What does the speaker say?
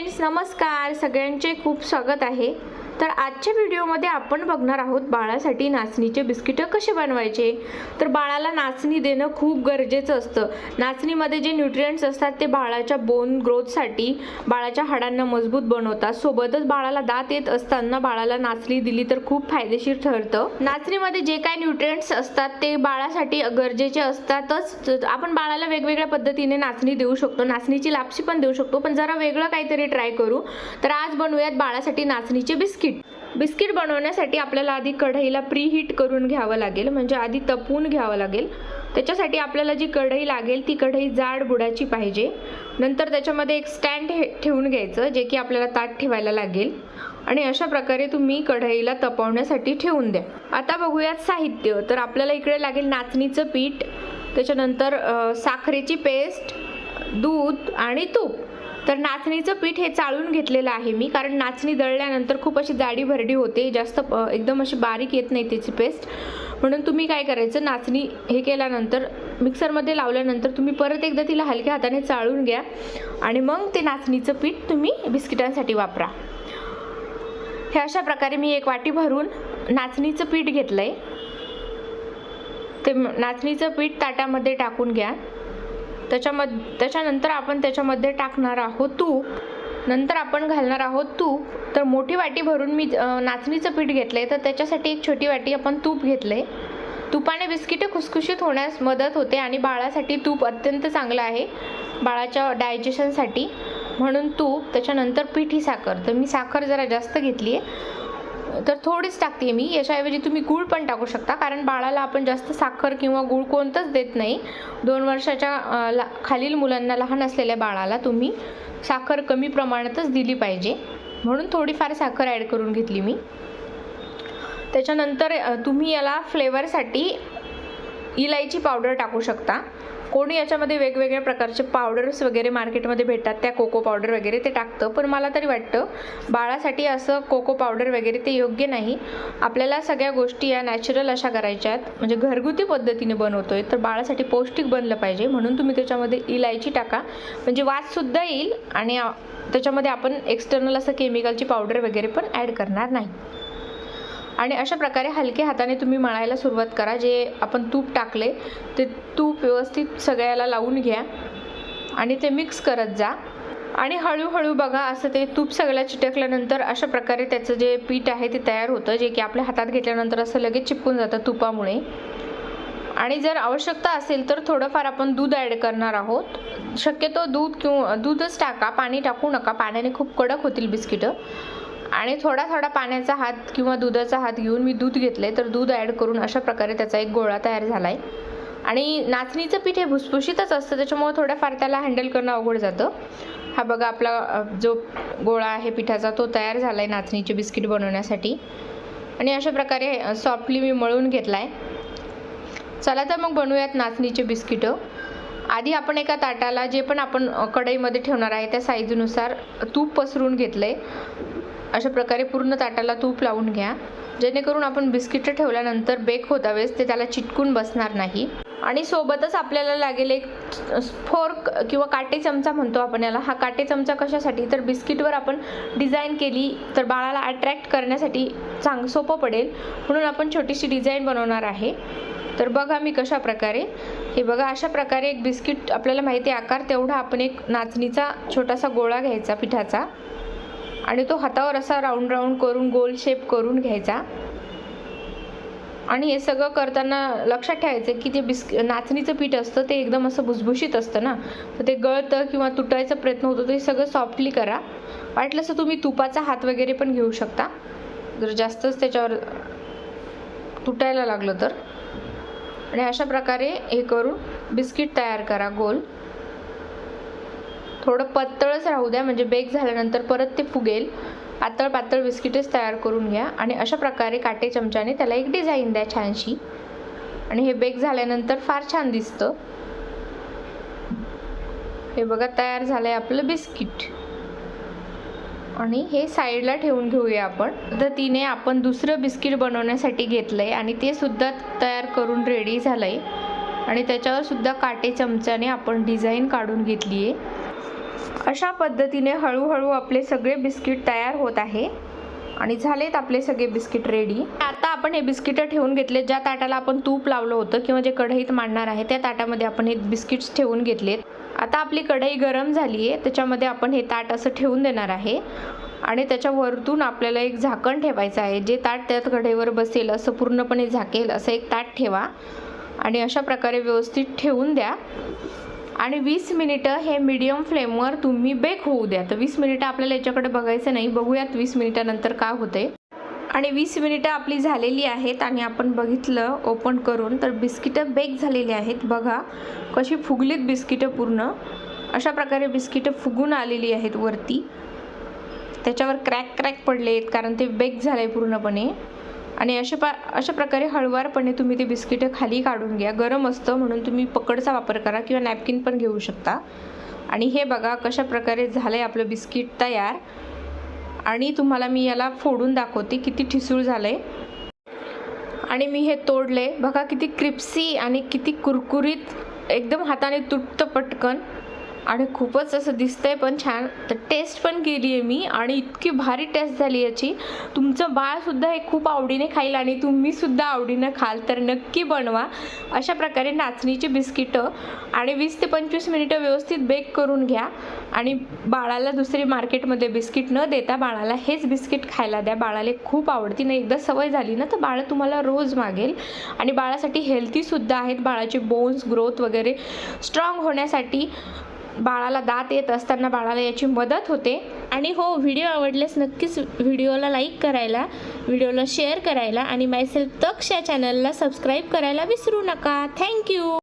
Friends नमस्कार. सगळ्यांचे खूप स्वागत आहे. तर आजच्या व्हिडिओमध्ये आपण बघणार आहोत बाळासाठी नाचणीचे बिस्किटं कसे बनवायचे. तर बाळाला नाचणी देणं खूप गरजेचं असतं. नाचणीमध्ये जे न्यूट्रियंट्स असतात ते बाळाच्या बोन ग्रोथसाठी बाळाच्या हाडांना मजबूत बनवतात. सोबतच बाळाला दात येत असताना बाळाला नाचणी दिली तर खूप फायदेशीर ठरतं. नाचणीमध्ये जे काय न्यूट्रियंट्स असतात ते बाळासाठी गरजेचे असतातच. आपण बाळाला वेगवेगळ्या पद्धतीने नाचणी देऊ शकतो. नाचणीची लापशी पण देऊ शकतो. पण जरा वेगळं काहीतरी ट्राय करू. तर आज बनवूयात बाळासाठी नाचणीचे बिस्किट. बिस्किट बनवण्यासाठी आपल्याला आधी कढईला प्री हीट करून घ्यावं लागेल म्हणजे आधी तपवून घ्यावं लागेल. त्याच्यासाठी आपल्याला जी कढई लागेल ती कढई जाड बुडाची पाहिजे. नंतर त्याच्यामध्ये एक स्टँड हे ठेवून घ्यायचं जे की आपल्याला ताट ठेवायला लागेल. आणि अशा प्रकारे तुम्ही कढईला तपवण्यासाठी ठेवून द्या. आता बघूयात साहित्य. तर आपल्याला इकडे लागेल नाचणीचं पीठ त्याच्यानंतर साखरेची पेस्ट दूध आणि तूप. तर नाचणीचं पीठ हे चाळून घेतलेलं आहे मी कारण नाचणी दळल्यानंतर खूप अशी जाडी भरडी होते जास्त एकदम अशी बारीक येत नाही त्याची पेस्ट. म्हणून तुम्ही काय करायचं नाचणी हे केल्यानंतर मिक्सरमध्ये लावल्यानंतर तुम्ही परत एकदा तिला हलक्या हाताने चाळून घ्या आणि मग ते नाचणीचं पीठ तुम्ही बिस्किटांसाठी वापरा. हे अशा प्रकारे मी एक वाटी भरून नाचणीचं पीठ घेतलं आहे ते नाचणीचं पीठ ताटामध्ये टाकून घ्या. त्याच्यामध्ये त्याच्यानंतर आपण त्याच्यामध्ये टाकणार आहोत तूप. नंतर आपण घालणार आहोत तूप. तर मोठी वाटी भरून मी नाचणीचं पीठ घेतलं आहे तर त्याच्यासाठी एक छोटी वाटी आपण तूप घेतलं आहे तुपाने बिस्किटं खुसखुशीत होण्यास मदत होते आणि बाळासाठी तूप अत्यंत चांगलं आहे. बाळाच्या डायजेशनसाठी. म्हणून तूप त्याच्यानंतर पिठी साखर. तर मी साखर जरा जास्त घेतली आहे तर थोडीच टाकते मी. याच्याऐवजी तुम्ही गूळ पण टाकू शकता कारण बाळाला आपण जास्त साखर किंवा गूळ कोणतंच देत नाही. दोन वर्षाच्या ला खालील मुलांना लहान असलेल्या बाळाला तुम्ही साखर कमी प्रमाणातच दिली पाहिजे. म्हणून थोडीफार साखर ॲड करून घेतली मी. त्याच्यानंतर तुम्ही याला फ्लेवरसाठी इलायची पावडर टाकू शकता. कोणी याच्यामध्ये वेगवेगळ्या प्रकारचे पावडर्स वगैरे मार्केटमध्ये भेटतात त्या कोको पावडर वगैरे ते टाकतं. पण मला तरी वाटतं बाळासाठी असं कोको पावडर वगैरे ते योग्य नाही. आपल्याला सगळ्या गोष्टी या नॅचरल अशा करायच्या आहेत म्हणजे घरगुती पद्धतीने बनवतो आहे तर बाळासाठी पौष्टिक बनलं पाहिजे. म्हणून तुम्ही त्याच्यामध्ये इलायची टाका. म्हणजे वाससुद्धा येईल आणि त्याच्यामध्ये आपण एक्सटर्नल असं केमिकलची पावडर वगैरे पण ॲड करणार नाही. आणि अशा प्रकारे हलक्या हाताने तुम्ही मळायला सुरुवात करा. जे आपण तूप टाकले ते तूप व्यवस्थित सगळ्याला लावून घ्या आणि ते मिक्स करत जा. आणि हळूहळू बघा असं ते तूप सगळ्या चिटकल्यानंतर अशा प्रकारे त्याचं जे पीठ आहे ते तयार होतं जे की आपल्या हातात घेतल्यानंतर असं लगेच चिपकून जातं तुपामुळे. आणि जर आवश्यकता असेल तर थोडंफार आपण दूध ॲड करणार आहोत. शक्यतो दूध किंवा दूधच टाका पाणी टाकू नका. पाण्याने खूप कडक होतील बिस्किटं. आणि थोडा थोडा पाण्याचा हात किंवा दुधाचा हात घेऊन मी दूध घेतले तर दूध ॲड करून अशा प्रकारे त्याचा एक गोळा तयार झाला आहे आणि नाचणीचं पीठ हे भुसभुशीतच असतं त्याच्यामुळे थोड्याफार त्याला हँडल करणं अवघड जातं. हा बघा आपला जो गोळा आहे पिठाचा तो तयार झाला आहे नाचणीचे बिस्किट बनवण्यासाठी. आणि अशा प्रकारे सॉफ्टली मी मळून घेतला आहे चला तर मग बनवूयात नाचणीचे बिस्किटं. आधी आपण एका ताटाला जे पण आपण कढईमध्ये ठेवणार आहे त्या साईजनुसार तूप पसरून घेतलं आहे अशा प्रकारे पूर्ण ताटाला तूप लावून घ्या. जेणेकरून आपण बिस्किटं ठेवल्यानंतर बेक होता वेळेस ते त्याला चिटकून बसणार नाही. आणि सोबतच आपल्याला लागेल एक फोर्क किंवा काटे चमचा म्हणतो आपण याला. हा काटे चमचा कशासाठी? तर बिस्किटवर आपण डिझाईन केली तर बाळाला अट्रॅक्ट करण्यासाठी चांग सोपं पडेल. म्हणून आपण छोटीशी डिझाईन बनवणार आहे. तर बघा मी कशा प्रकारे. हे बघा अशा प्रकारे एक बिस्किट आपल्याला माहिती आहे आकार तेवढा आपण एक नाचणीचा छोटासा गोळा घ्यायचा पिठाचा. आणि तो हातावर असा राऊंड राऊंड करून गोल शेप करून घ्यायचा. आणि हे सगळं करताना लक्षात ठेवायचं की ते बिस्क नाचणीचं पीठ असतं ते एकदम असं भुसभुशीत असतं ना. तर ते गळतं किंवा तुटायचा प्रयत्न होतो ते सगळं सॉफ्टली करा. वाटलं असं तुम्ही तुपाचा हात वगैरे पण घेऊ शकता. जर जास्तच त्याच्यावर तुटायला लागलं तर. आणि अशा प्रकारे हे करून बिस्किट तयार करा गोल. थोडं पातळच राहू द्या म्हणजे बेक झाल्यानंतर परत ते फुगेल. पातळ पातळ बिस्किटच तयार करून घ्या आणि अशा प्रकारे काटे चमच्याने त्याला एक डिझाईन द्या छानशी. आणि हे बेक झाल्यानंतर फार छान दिसतं. हे बघा तयार झालंय आपलं बिस्किट. आणि हे साईडला ठेवून घेऊया आपण. पद्धतीने आपण दुसरं बिस्किट बनवण्यासाठी घेतलंय आणि ते सुद्धा तयार करून रेडी झालंय. आणि त्याच्यावर सुद्धा काटे चमच्याने आपण डिझाईन काढून घेतली आहे अशा पद्धतीने हळूहळू आपले सगळे बिस्किट तयार होत आहे. आणि झालेत आपले सगळे बिस्किट रेडी आता आपण हे बिस्किटं ठेवून घेतलेत. ज्या ताटाला आपण तूप लावलं होतं किंवा जे कढईत मांडणार आहे त्या ताटामध्ये आपण हे बिस्किट्स ठेवून घेतलेत. आता आपली कढई गरम झाली आहे. त्याच्यामध्ये आपण हे ताट असं ठेवून देणार आहे. आणि त्याच्या वरतून आपल्याला एक झाकण ठेवायचं आहे. जे ताट त्यात कढईवर बसेल असं पूर्णपणे झाकेल असं एक ताट ठेवा. आणि अशा प्रकारे व्यवस्थित ठेवून द्या. आणि वीस मिनिटं हे मीडियम फ्लेमवर तुम्ही बेक होऊ द्या. तर वीस मिनिटं आपल्याला याच्याकडे बघायचं नाही. बघूयात वीस मिनिटानंतर काय होते आणि वीस मिनिटं आपली झालेली आहेत आणि आपण बघितलं ओपन करून तर बिस्किटं बेक झालेली आहेत. बघा कशी फुगलीत बिस्किटं पूर्ण. अशा प्रकारे बिस्किटं फुगून आलेली आहेत वरती. त्याच्यावर क्रॅक क्रॅक पडले आहेत कारण ते बेक झालं आहे पूर्णपणे. आणि अशा पा अशा प्रकारे हळुवारपणे तुम्ही ते बिस्किटं खाली काढून घ्या. गरम असतं म्हणून तुम्ही पकडचा वापर करा किंवा नॅपकिन पण घेऊ शकता. आणि हे बघा कशा प्रकारे झालं आहे आपलं बिस्किट तयार. आणि तुम्हाला मी याला फोडून दाखवते किती ठिसूळ झालं आहे आणि मी हे तोडले. बघा किती क्रिप्सी आणि किती कुरकुरीत एकदम हाताने तुटतं पटकन. आणि खूपच असं दिसतंय पण छान. तर टेस्ट पण केली आहे मी आणि इतकी भारी टेस्ट झाली याची. तुमचं बाळसुद्धा हे खूप आवडीने खाईल आणि तुम्हीसुद्धा आवडीनं खाल तर नक्की बनवा. अशा प्रकारे नाचणीची बिस्किटं आणि वीस ते पंचवीस मिनिटं व्यवस्थित बेक करून घ्या. आणि बाळाला दुसरी मार्केटमध्ये बिस्किट न देता बाळाला हेच बिस्किट खायला द्या. बाळाला खूप आवडती. ना एकदा सवय झाली ना तर बाळ तुम्हाला रोज मागेल. आणि बाळासाठी हेल्थीसुद्धा आहेत. बाळाचे बोन्स ग्रोथ वगैरे स्ट्रॉंग होण्यासाठी बाळाला दात येत असताना बाळाला याची मदत होते. आणि हो व्हिडिओ आवडल्यास नक्कीच व्हिडिओला लाईक करायला व्हिडिओला शेअर करायला आणि मायसेल्फ तक्ष या चॅनलला सबस्क्राईब करायला विसरू नका. थँक्यू